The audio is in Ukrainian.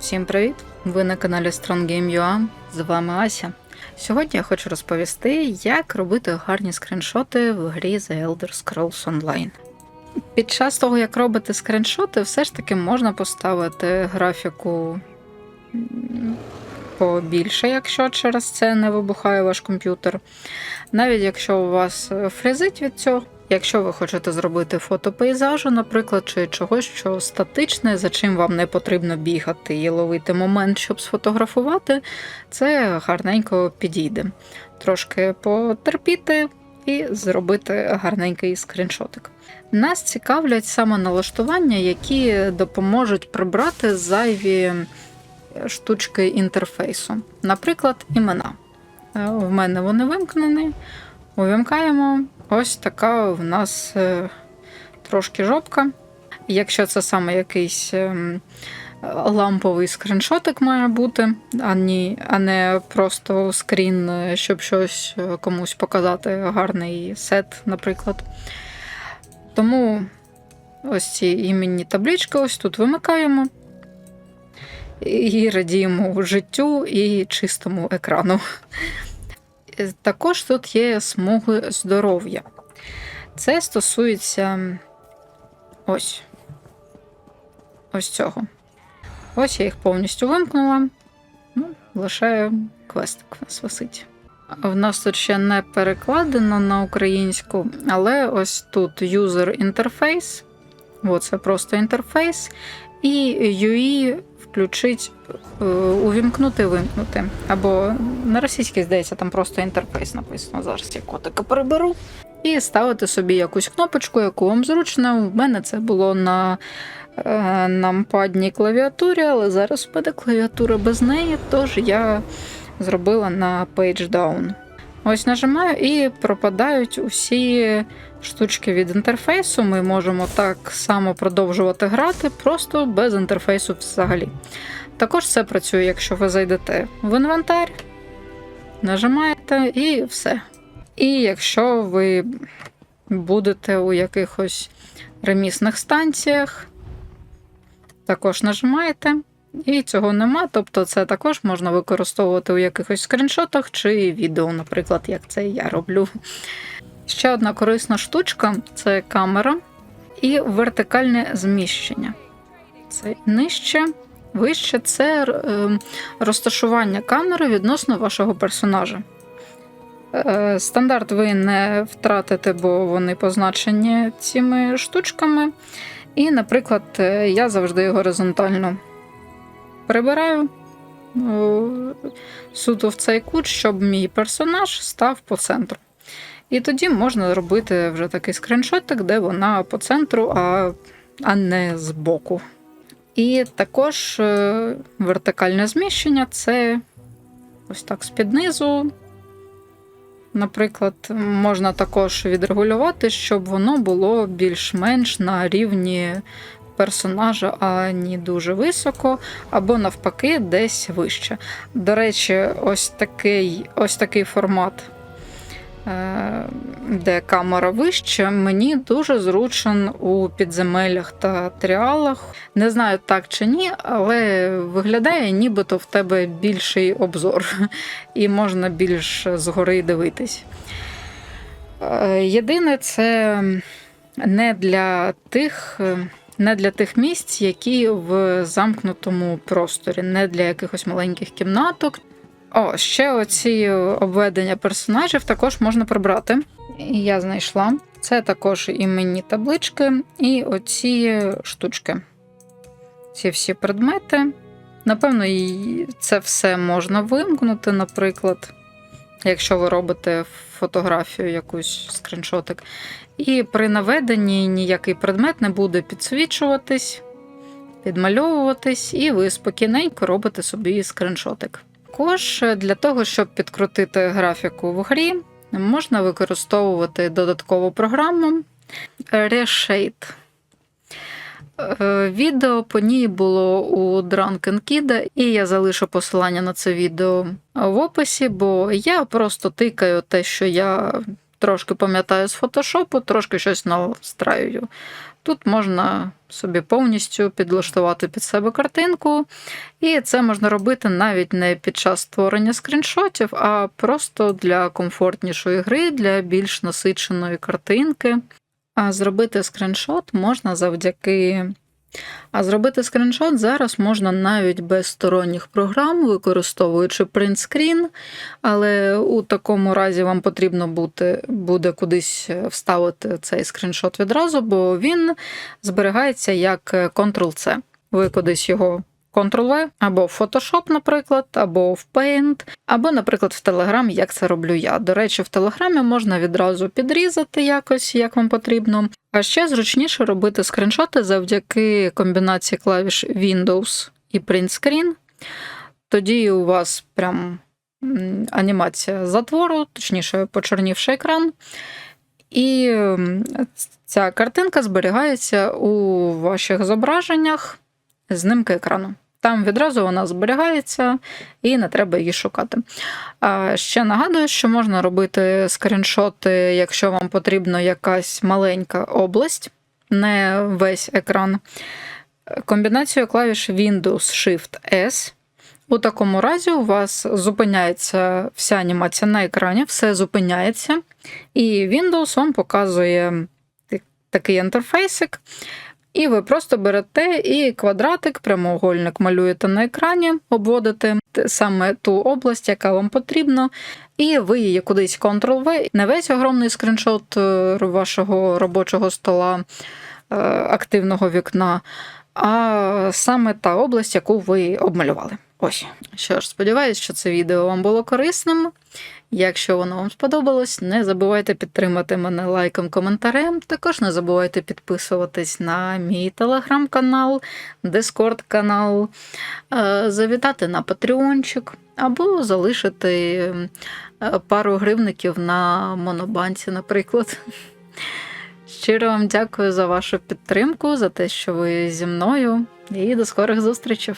Всім привіт! Ви на каналі StrongGame.ua, з вами Ася. Сьогодні я хочу розповісти, як робити гарні скріншоти в грі The Elder Scrolls Online. Під час того, як робити скріншоти, все ж таки можна поставити графіку побільше, якщо через це не вибухає ваш комп'ютер. Навіть якщо у вас фризить від цього, якщо ви хочете зробити фото пейзажу, наприклад, чи чогось, що статичне, за чим вам не потрібно бігати і ловити момент, щоб сфотографувати, це гарненько підійде. Трошки потерпіти і зробити гарненький скріншотик. Нас цікавлять саме налаштування, які допоможуть прибрати зайві штучки інтерфейсу. Наприклад, імена. Е, В мене вони вимкнені. Увімкаємо. Ось така в нас е, трошки жопка. Якщо це саме якийсь ем, ламповий скріншотик має бути, а, не просто скрін, е, щоб щось е, комусь показати, гарний сет, наприклад. Тому ось ці іменні таблички ось тут вимикаємо і радіємо життю і чистому екрану. Е, Також тут є смуги здоров'я. Це стосується ось. Ось цього. Ось я їх повністю вимкнула. Ну, лише квестик в нас висить. В нас тут ще не перекладено на українську, але ось тут user interface. Оце просто інтерфейс. І UI включить, е, увімкнути, вимкнути. Або на російській, здається, там просто інтерфейс написано. Зараз я котика переберу. І ставити собі якусь кнопочку, яку вам зручно. У мене це було на е, нампадній клавіатурі, але зараз в мене клавіатура без неї, тож я зробила на Page Down. Ось нажимаю і пропадають усі штучки від інтерфейсу. Ми можемо так само продовжувати грати, просто без інтерфейсу взагалі. Також це працює, якщо ви зайдете в інвентар, нажимаєте і все. І якщо ви будете у якихось ремісних станціях, також нажимаєте. І цього нема, тобто це також можна використовувати у якихось скріншотах чи відео, наприклад, як це я роблю. Ще одна корисна штучка це камера і вертикальне зміщення. Це нижче, вище це е, розташування камери відносно вашого персонажа. Е, Стандарт ви не втратите, бо вони позначені цими штучками. І, наприклад, е, я завжди горизонтально прибираю суто в цей кут, щоб мій персонаж став по центру. І тоді можна робити вже такий скріншотик, де вона по центру, а, а не збоку. І також е, вертикальне зміщення це ось так з-під низу. Наприклад, можна також відрегулювати, щоб воно було більш-менш на рівні персонажа, а не дуже високо, або навпаки, десь вище. До речі, ось такий, ось такий формат, е, де камера вище, мені дуже зручен у підземеллях та тріалах. Не знаю, так чи ні, але виглядає, нібито в тебе більший обзор, і можна більш згори дивитись. Е, Єдине, це не для тих. Не для тих місць, які в замкнутому просторі, не для якихось маленьких кімнаток. О, ще оці обведення персонажів також можна прибрати. Я знайшла. Це також іменні таблички і оці штучки. Ці всі предмети. Напевно, це все можна вимкнути, наприклад, якщо ви робите фотографію, якусь скріншотик. І при наведенні ніякий предмет не буде підсвічуватись, підмальовуватись, і ви спокійненько робите собі скріншотик. Також для того, щоб підкрутити графіку в грі, можна використовувати додаткову програму Reshade. Е, Відео по ній було у Drunken Kid, і я залишу посилання на це відео в описі, бо я просто тикаю те, що я трошки пам'ятаю з фотошопу, трошки щось настраюю. Тут можна собі повністю підлаштувати під себе картинку, і це можна робити навіть не під час створення скріншотів, а просто для комфортнішої гри, для більш насиченої картинки. А зробити скріншот можна завдяки. А зробити скріншот зараз можна навіть без сторонніх програм, використовуючи принтскрін, але у такому разі вам потрібно бути, буде кудись вставити цей скріншот відразу, бо він зберігається як Ctrl-C. Ви кудись його Ctrl-V, або в Photoshop, наприклад, або в Paint, або, наприклад, в Telegram, як це роблю я. До речі, в Телеграмі можна відразу підрізати якось, як вам потрібно. А ще зручніше робити скріншоти завдяки комбінації клавіш Windows і Print Screen. Тоді у вас прям анімація затвору, точніше, почорнівши екран. І ця картинка зберігається у ваших зображеннях знімки екрану. Там відразу вона зберігається і не треба її шукати. Ще нагадую, що можна робити скріншоти, якщо вам потрібна якась маленька область, не весь екран. Комбінацією клавіш Windows Shift S. У такому разі у вас зупиняється вся анімація на екрані, все зупиняється, і Windows вам показує такий інтерфейсик. І ви просто берете і квадратик, прямоугольник малюєте на екрані, обводите саме ту область, яка вам потрібна, і ви її кудись Ctrl-V, не весь огромний скріншот е, вашого робочого стола е, активного вікна, а саме та область, яку ви обмалювали. Ось. Що ж, сподіваюся, що це відео вам було корисним. Якщо воно вам сподобалось, не забувайте підтримати мене лайком, коментарем. Також не забувайте підписуватись на мій телеграм-канал, Дискорд канал, е, завітати на Патреончик або залишити е, пару гривників на монобанці, наприклад. Щиро вам дякую за вашу підтримку, за те, що ви зі мною, і до скорих зустрічей!